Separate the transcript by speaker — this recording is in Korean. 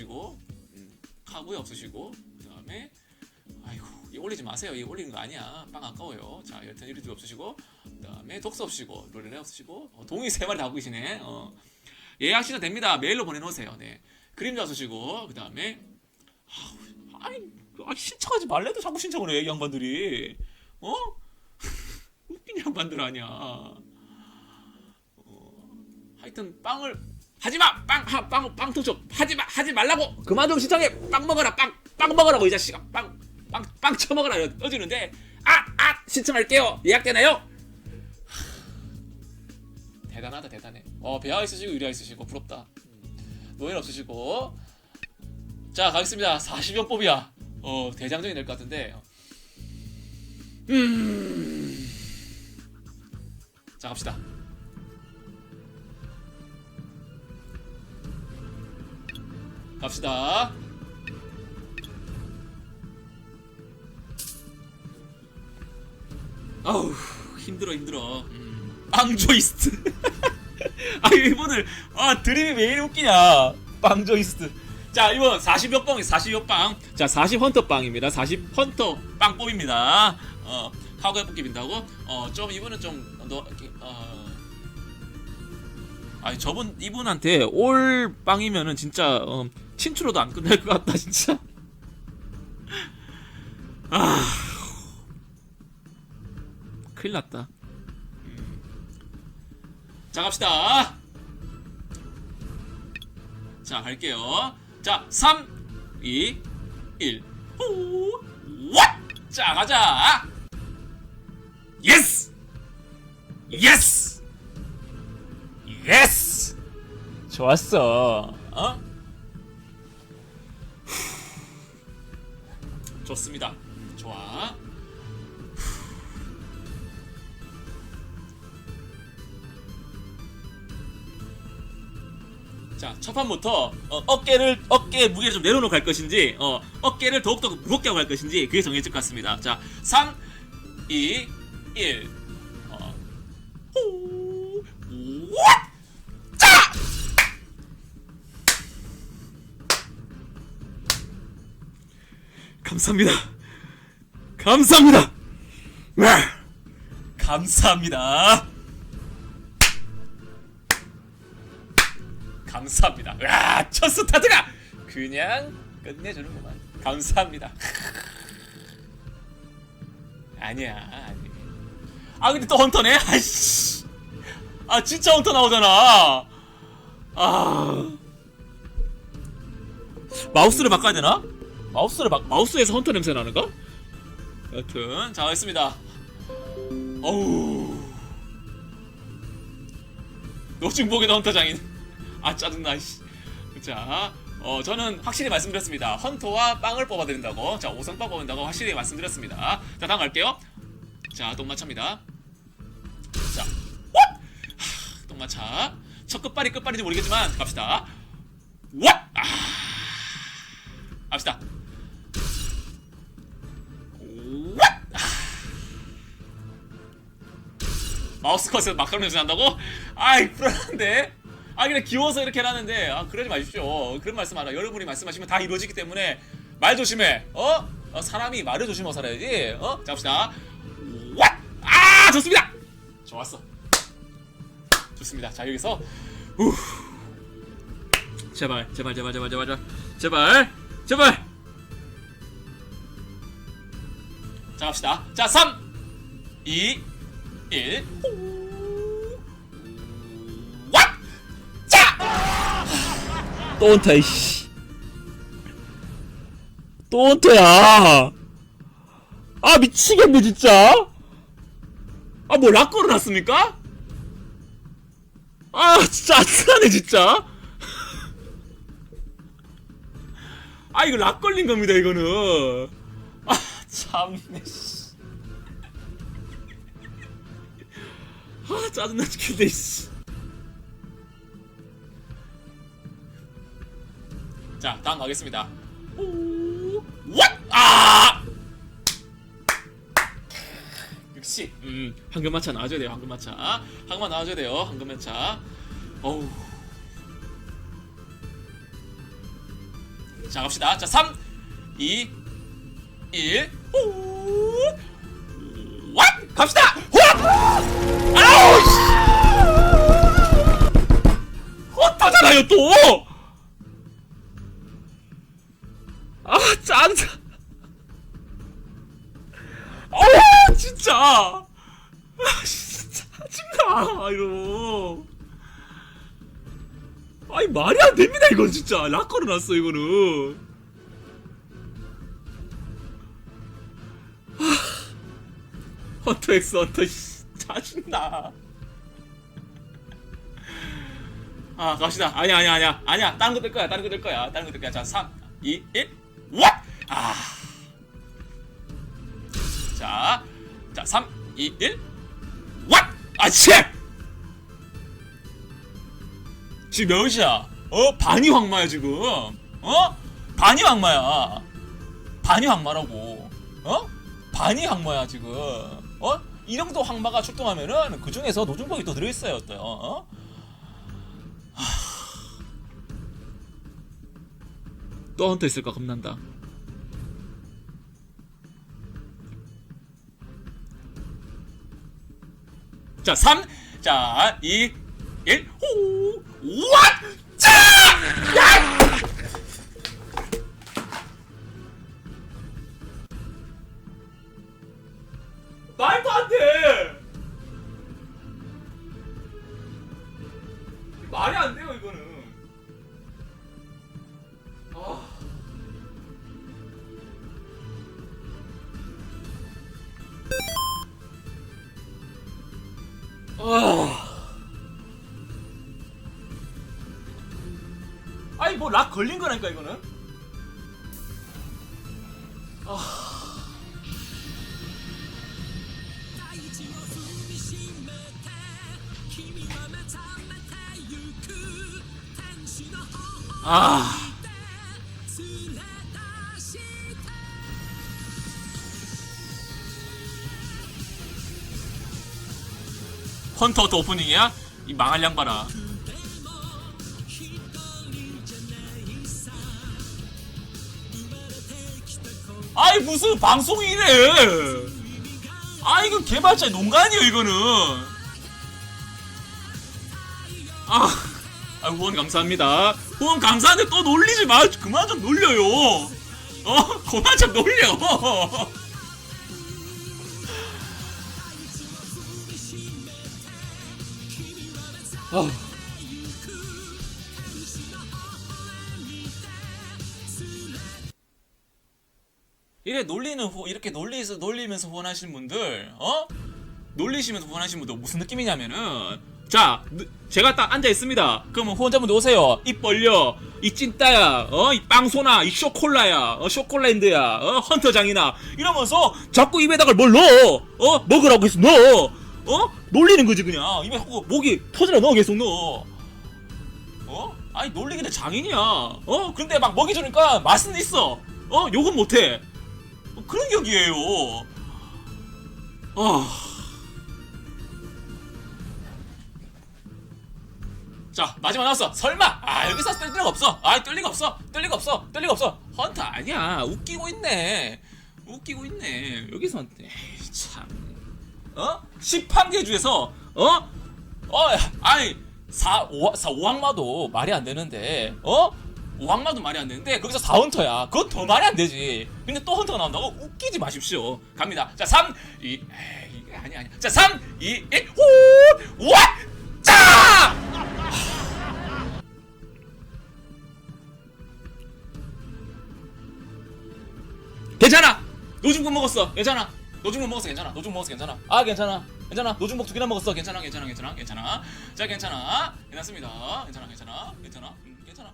Speaker 1: 없으시고 음, 카구에 없으시고 그 다음에 아이고 이 올리지 마세요. 이 올리는 거 아니야. 빵 아까워요. 자 여튼 이리도 없으시고 그 다음에 독서 없으시고 롤레 없으시고 어, 동이 세 마리 다 하고 계시네. 어. 예약 시간 됩니다. 메일로 보내놓으세요. 네. 그림자 쓰시고 그 다음에 아니 아, 신청하지 말래도 자꾸 신청을 해이 양반들이. 어? 웃긴 양반들 아니야. 어, 하여튼 빵을 하지마! 빵, 하, 빵, 빵 투척. 하지마! 하지 말라고! 그만 좀 신청해! 빵 먹어라 빵, 빵 먹으라고 이 자식아. 빵, 빵, 빵 처먹어라 떠주는데. 아, 아 신청할게요. 예약되나요? 하, 대단하다 대단해. 어 배아 있으시고 유리아 있으시고 부럽다. 노예는 없으시고. 자 가겠습니다. 40연법이야. 어 대장정이 될 것 같은데. 음 자 갑시다 갑시다. 아우 힘들어 힘들어. 음. 빵조이스트. 아 이분을 아 드림이 왜 이리 웃기냐. 빵조이스트. 자 이번 40여 빵이 40여 빵. 자 40 헌터 빵입니다. 40 헌터 빵법입니다. 어 카우에 뽑기 빈다고. 어좀 이분은 좀너 어. 아니 저분 이분한테 올 빵이면은 진짜 어, 친추로도 안 끝날 것 같다 진짜. 아 큰일 났다. 음. 자 갑시다. 자 갈게요. 자 3, 2, 1. 호! 왓! 자 가자. 예스! 예스! 예스! 좋았어. 어? 좋습니다. 좋아. 자, 첫 판부터 어, 어깨를 어깨 무게를 좀 내려놓고 갈 것인지, 어, 어깨를 더욱더 무겁게 하고 갈 것인지 그게 정해질 것 같습니다. 자, 3, 2, 1. 감사합니다. 감사합니다. 와! 감사합니다. 감사합니다. 와, 첫 스타트가 그냥 끝내주는구만. 감사합니다. 아니야, 아니. 아 근데 또 헌터네. 아씨. 아 진짜 헌터 나오잖아. 아. 마우스를 바꿔야 되나? 마우스를 바, 마우스에서 헌터 냄새 나는가? 여튼 자 했습니다. 어우. 노중복에도 헌터 장인. 아 짜증나 씨. 자, 어 저는 확실히 말씀드렸습니다. 헌터와 빵을 뽑아야 된다고. 자, 5성빵 뽑는다고 확실히 말씀드렸습니다. 자, 다음 갈게요. 자, 똥마차입니다. 자, 왓! 하, 똥마차. 첫 끝발이 끝발인지 모르겠지만 갑시다. 왓! 아. 갑시다. 마우스 컷에서 마카롱 냄새 난다고? 아이 불안한데? 아 그냥 귀여워서 이렇게 해놨는데 아 그러지 마십시오. 그런 말씀 알아 여러분이 말씀하시면 다 이루어지기 때문에 말 조심해. 어? 어, 사람이 말을 조심하고 살아야지. 어? 자 봅시다. 왓! 아 좋습니다. 좋았어. 좋습니다. 자 여기서. 후. 제발 제발 제발 제발 제발 제발. 제발 자 갑시다. 자 3 2 1 왓! 자!
Speaker 2: 또 온타 이씨 또 온타야 아 미치겠네 진짜
Speaker 1: 아, 뭐, 락 걸어놨습니까? 아, 진짜 아찔하네, 진짜. 아, 이거 락 걸린 겁니다, 이거는. 아, 참네, 씨. 아, 짜증나 죽겠네, 씨. 자, 다음 가겠습니다. 오, 왓! 아! 역시 음 황금마차 나와줘야 돼요 황금마차 황금마 나와줘야 돼요 황금마차 어우 자 갑시다. 자 3, 2, 1. 오! 왓! 갑시다. 왓! 아우 씨! 어떠잖아요 또.
Speaker 2: 아 짜증 아 진짜 아 진짜 짜증나 이거 아니 말이 안 됩니다 이건 진짜 락 걸어놨어 이거는 헌터 엑스 헌터 씨, 짜증나
Speaker 1: 아 갑시다. 아니야 아니야 아니야 아니야. 다른 거 될 거야. 다른 거 될 거야. 다른 거 될 거야. 자 3, 2, 1. 왓! 아. 자, 자 3, 2, 1. 왓! 아 치! 지금 몇 시야? 어 반이 황마야 지금. 어? 반이 황마야. 반이 황마라고. 어? 반이 황마야 지금. 어? 이 정도 황마가 출동하면은 그 중에서 노중복이 또 들어있어요 또. 어?
Speaker 2: 또 헌터 있을까 겁난다
Speaker 1: 자, 3, 자, 2, 1, 호, 왓! 자! 말도 안 돼! 말이 안 돼요, 이거는. 아.
Speaker 2: 아
Speaker 1: 아니, 뭐, 락 걸린 거라니까, 이거는? 아. 헌터 더 오프닝이야? 이 망할 양 봐라. 아이 무슨 방송이 이래 아 이거 개발자 농간이에요 이거는 아, 아 후원 감사합니다 후원 감사한데 또 놀리지 마. 그만 좀 놀려요. 어? 그만 좀 놀려.
Speaker 2: 아.
Speaker 1: 이래 놀리는 후 이렇게 놀리서 놀리면서 후원하시는 분들 어? 놀리시면서 후원하시는 분들 무슨 느낌이냐면은 자 느- 제가 딱 앉아 있습니다. 그러면 후원자분들 오세요. 입 벌려. 이 찐따야 어 이 빵소나 이 쇼콜라야 어 쇼콜랜드야 어 헌터장이나. 이러면서 자꾸 입에다가 뭘 넣어? 어 먹으라고 해서 넣어. 어? 놀리는 거지 그냥. 입에 하고 목이 터지라 넣어 계속 넣어. 어? 아니 놀리기는 장인이야. 어? 근데 막 먹이 주니까 맛은 있어. 어? 욕은 못해. 어, 그런 격이에요. 아. 자 마지막 나왔어. 설마 아 여기서 뜰 리가 없어. 아 뜰 리가 없어. 뜰 리가 없어. 뜰 리가 없어. 헌터 아니야. 웃기고 있네. 웃기고 있네. 여기서 에이, 참. 어? 11개 중에서 어? 어 아니 4, 5, 4, 5항마도 말이 안 되는데 어? 5항마도 말이 안 되는데 거기서 4헌터야 그건 더 말이 안 되지 근데 또 헌터가 나온다고 웃기지 마십시오 갑니다 자 3, 2 에이 아니 아니 자 3, 2, 1 후! 와! 노중국 먹었어. 괜찮아. 노중국 먹었어. 괜찮아. 노중 먹었어. 괜찮아. 아 괜찮아. 괜찮아. 노중복 두 개나 먹었어. 괜찮아 괜찮아 괜찮아 괜찮아. 자 괜찮아. 괜찮습니다. 괜찮아 괜찮아. 괜찮아. 음, 괜찮아